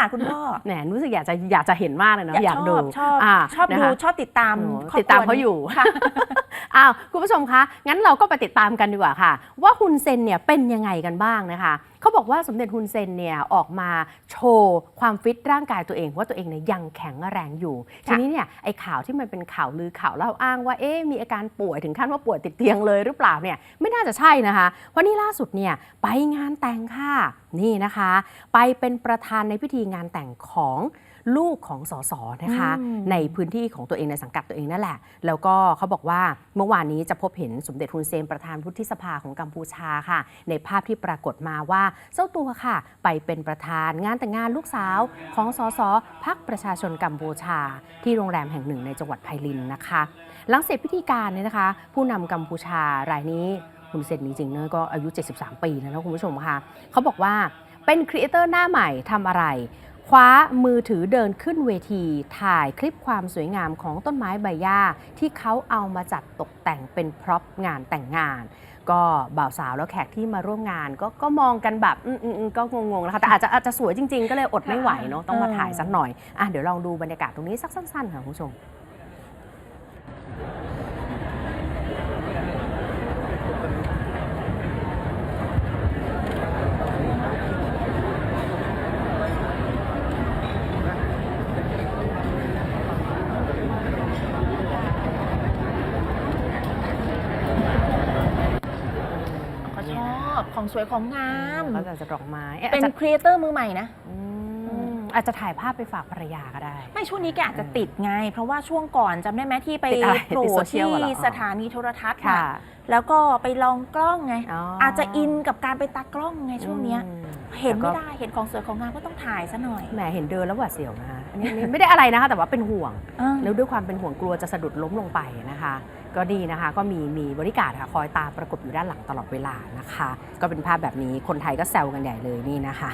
ล่ะคุณพ่อแหมรู้สึกอยากจะอยากจะเห็นมากเลยเนาะอยากดูชอบาชอบนะดูคะชอบติดตามโอ้ครอบครัวติดตามเขาอยู่ค่ะอ้าวคุณผู้ชมคะงั้นเราก็ไปติดตามกันดีกว่าค่ะ ว่าฮุนเซนเนี่ยเป็นยังไงกันบ้างนะคะ เขาบอกว่าสมเด็จฮุนเซนเนี่ยออกมาโชว์ความฟิตร่างกายตัวเอง ว่าตัวเองเนี่ยยังแข็งแรงอยู่ ทีนี้เนี่ยไอ้ข่าวที่มันเป็นข่าวลือข่าวเล่าอ้างว่าเอ๊ะมีอาการป่วยถึงขั้นว่าป่วยติดเตียงเลยหรือเปล่าเนี่ยไม่น่าจะใช่นะคะเพราะนี่ล่าสุดเนี่ยไปงานแต่งค่ะนี่นะคะ ไปเป็นประธานในพิธีงานแต่งของลูกของสสนะคะอืมในพื้นที่ของตัวเองในสังกัดตัวเองนั่นแหละ แล้วก็เขาบอกว่าเมื่อวานนี้จะพบเห็นสมเด็จฮุนเซนประธานวุฒิสภาของกัมพูชาค่ะ ในภาพที่ปรากฏมาว่าเจ้าตัวค่ะ ไปเป็นประธานงานแต่งงานลูกสาวของสสพักประชาชนกัมพูชา ที่โรงแรมแห่งหนึ่งในจังหวัดไพลินนะคะ หลังเสร็จพิธีการเนี่ยนะคะ ผู้นำกัมพูชารายนี้ฮุนเซนจริงๆเนี่ยก็อายุ 73 ปีแล้วนะคุณผู้ชมค่ะเขาบอกว่าเป็นครีเอเตอร์หน้าใหม่ทำอะไร คว้ามือถือเดินขึ้นเวที ถ่ายคลิปความสวยงามของต้นไม้ใบหญ้าที่เขาเอามาจัดตกแต่งเป็นพร็อพงานแต่งงาน ก็บ่าวสาวแล้วแขกที่มาร่วมงาน ก็ก็มองกันแบบอืมก็งงๆนะคะแต่อาจจะอาจจะสวยจริง ๆ ก็เลยอดไม่ไหวเนาะต้องมาถ่ายสักหน่อยอะเดี๋ยวลองดูบรรยากาศตรงนี้สักสั้นๆค่ะคุณผู้ชม เขาช อบของสวยของงาม ก็จะดอกไม้เอ๊ะเป็อาจนจะครีเอเตอร์มือใหม่นะ อืมอาจจะถ่ายภาพไปฝากภรรยาก็ได้ ไม่ช่วงนี้แกอาจจะติดไง เพราะว่าช่วงก่อนจำได้ไหมที่ไปติดอะไรโผล่ติดโซเชียที่ลอะเหรอสถานีโทรทัศน์ค่ะน่ะแล้วก็ไปลองกล้องไงอ๋อออาจจะอินกับการไปตากล้องไงช่วงเนี้ย อืมเห็นแต่ก็ไม่ได้เห็นของสวยของงามก็ต้องถ่ายซะหน่อยแหมเห็นเดินแล้วหวาดเสียวนะคะอันนี้อันนี้ไม่ได้อะไรนะคะ แต่ว่าเป็นห่วงอ่าแล้วด้วยความเป็นห่วงกลัวจะสะดุดล้มลงไปนะคะ ก็ดีนะคะ ก็มีมีบริการค่ะคอยตามประกบอยู่ด้านหลังตลอดเวลานะคะ ก็เป็นภาพแบบนี้คนไทยก็แซวกันใหญ่เลยนี่นะคะ